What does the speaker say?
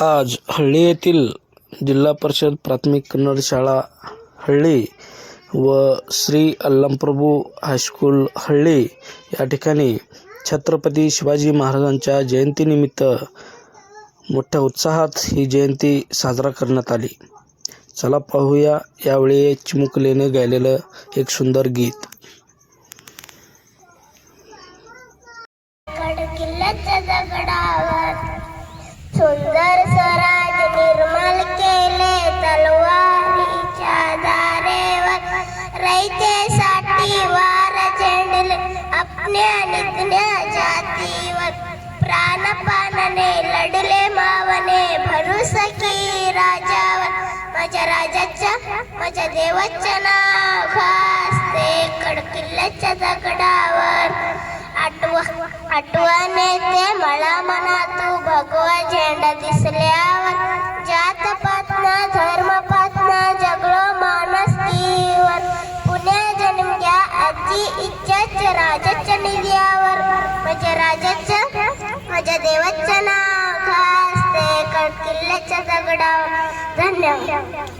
आज हळ्ळी येथील जिल्हा परिषद प्राथमिक कन्नड शाळा हळ्ळी व श्री अल्लमप्रभू हायस्कूल हळ्ळी या ठिकाणी छत्रपती शिवाजी महाराजांच्या जयंतीनिमित्त मोठ्या उत्साहात ही जयंती साजरा करण्यात आली. चला पाहूया यावेळी चिमुकलेने गायलेलं एक सुंदर गीत. किल्ल्याच्या दगडावर वार झेंडले आपल्या निघण्या जातीवर प्राणपानाने लढले मावने भरुसकी राजावर. माझ्या राजाच्या माझ्या देवाच्या नाव घासते कडकिल्ल्याच्या दगडावर. आठवा आठवण ते मला मना तू भगवा झेंडा दिसल्यावर राजाच्या निधीवर माझ्या म्हणजे राजाच्या माझ्या देवाचं नाव खास ते किल्ल्याच्या दगडावर. धन्यवाद.